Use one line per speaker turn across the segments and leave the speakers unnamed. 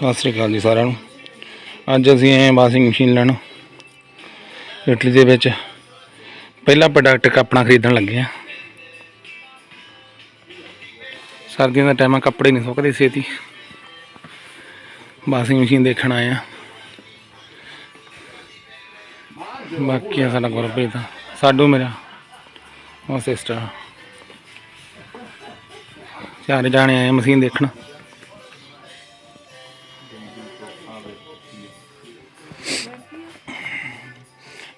ਸਤਿ ਸ੍ਰੀ ਅਕਾਲ ਜੀ ਸਾਰਿਆਂ ਨੂੰ। ਅੱਜ ਅਸੀਂ ਆਏ ਵਾਸ਼ਿੰਗ ਮਸ਼ੀਨ ਲੈਣ। ਇਟਲੀ ਦੇ ਵਿੱਚ ਪਹਿਲਾ ਪ੍ਰੋਡਕਟ ਆਪਣਾ ਖਰੀਦਣ ਲੱਗੇ ਆ ਸਰਦੀਆਂ ਦਾ ਟਾਈਮ ਆ, ਕੱਪੜੇ ਨਹੀਂ ਸੁੱਕਦੇ ਛੇਤੀ। ਵਾਸ਼ਿੰਗ ਮਸ਼ੀਨ ਦੇਖਣ ਆਏ ਆ ਬਾਕੀ ਆ ਸਾਡਾ ਗੁਰਪ੍ਰੀਤ, ਸਾਡੂ ਮੇਰਾ, ਉਹ ਸਿਸਟਰ ਚਾਰ ਜਾਣੇ ਆਏ ਮਸ਼ੀਨ ਦੇਖਣ।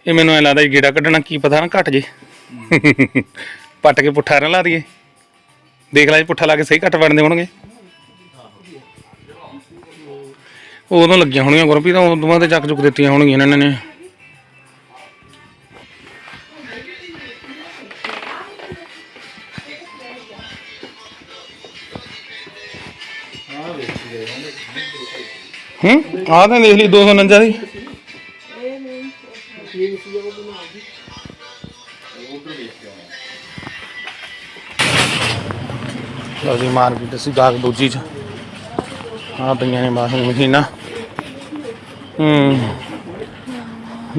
ਇਹ ਮੈਨੂੰ ਐ ਲੱਗਦਾ ਗੇੜਾ ਕੱਢਣਾ ਕੀ ਪਤਾ ਨਾ ਘਟ ਜੇ। ਪੱਟ ਕੇ ਪੁੱਠਾ ਨਾ ਲਾ ਦਈਏ। ਦੇਖ ਲੈ ਜੀ ਪੁੱਠਾ ਲਾ ਕੇ ਸਹੀ ਘੱਟ ਬਣਦੇ ਹੋਣਗੇ। ਉਦੋਂ ਲੱਗੀਆਂ ਹੋਣਗੀਆਂ ਗੁਰਪ੍ਰੀਤ ਉਦੋਂ ਬਾਅਦ ਚੱਕ ਚੁੱਕ ਦਿੱਤੀਆਂ ਹੋਣਗੀਆਂ ਇਹਨਾਂ ਨੇ। ਹੂੰ? ਆਹ ਤਾਂ ਦੇਖ ਲਈ 249 ਦੀ। ਲਓ ਜੀ ਮਾਰਕੀਟ ਅਸੀਂ ਜਾ ਕੇ ਦੂਜੀ ਚ। ਆ ਪਈਆਂ ਨੇ ਵਾਸ਼ਿੰਗ ਮਸ਼ੀਨਾਂ। ਹੂੰ।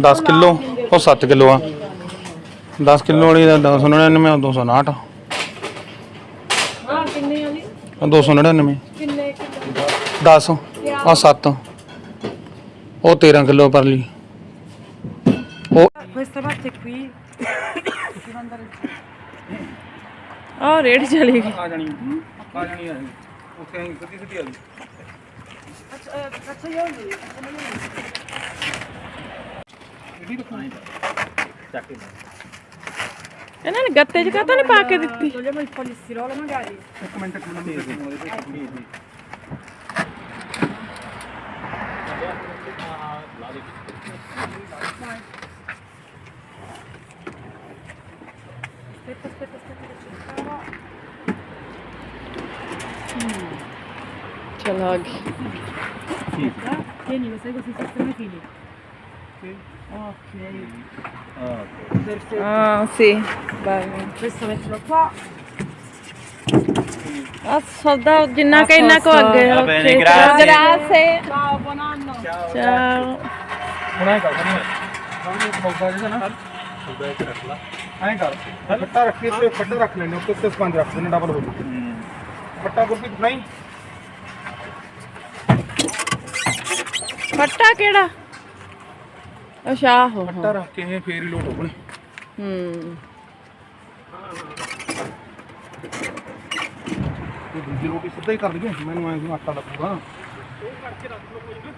10 ਕਿਲੋ ਉਹ 7 ਕਿਲੋ ਆ। 10 ਕਿਲੋ ਵਾਲੀ ਦਾ 299 ਉਹ 259
ਹਾਂ ਕਿੰਨੇ ਵਾਲੀ
ਉਹ 299
ਕਿੰਨੇ ਕਿਲੋ?
10 ਆ 7 ਉਹ 13 ਕਿਲੋ ਪਰ
questa parte qui ਆ ਰੇਡ ਚਲੀ ਗਈ।
ਆ ਜਾਣੀ। ਆ ਜਾਣੀ ਆ ਉੱਥੇ ਆਈ ਸਿੱਧੀ ਸਿੱਧੀ ਆ ਗਈ।
ਅੱਛਾ ਇਹ ਹੋਈ
ਇਹਦੀ ਦਿਖਾਈ ਚੱਕ ਕੇ।
ਇਹਨਾਂ ਨੇ ਗੱਤੇ 'ਚ ਕਾਹਤੋਂ ਨਹੀਂ ਪਾ ਕੇ ਦਿੱਤੀ?
Togliamo il polistirolo magari.
ਇੱਕ ਮਿੰਟ ਇੱਕ ਮਿੰਟ ਦੇ ਦੇ।
aspetta aspetta aspetta che ci
stavo mm. c'è laghi
aspetta sì. tieni lo sai così sistema i fili sì. ok ah,
ah sì vai
questo mettilo qua
ah, Assolda oggi naka in naka
Va bene, grazie.
Ciao, buon anno.
Ciao. Ciao. Buon anno. Buon anno. ਉਹਦਾ ਇੱਕ ਰੱਖ ਲਾ। ਐਂ ਕਰ ਫੱਟਾ ਰੱਖੀ ਤੇ ਫੱਟਾ ਰੱਖ ਲੈਣੇ ਉੱਤੇ ਉੱਤੇ ਸਪੰਜ ਰੱਖ ਦੇਣਾ ਡਬਲ ਹੋ ਜੂ ਫੱਟਾ ਗੁਰਪ੍ਰੀਤ ਨਹੀਂ।
ਫੱਟਾ ਕਿਹੜਾ? ਅੱਛਾ ਆਹੋ
ਫੱਟਾ ਰੱਖ ਕੇ ਇਹ ਫੇਰ ਹੀ ਲੋਟ ਹੋਣੇ
ਹੂੰ।
ਇਹ ਦੂਜੀ ਰੋਟੀ ਸਿੱਧਾ ਹੀ ਕਰ ਦਈਏ ਮੈਨੂੰ ਐਂ ਆਟਾ ਲੱਗੂਗਾ। ਉਹ ਕਰਕੇ ਰੱਖ ਲਓ ਕੋਈ ਨਾ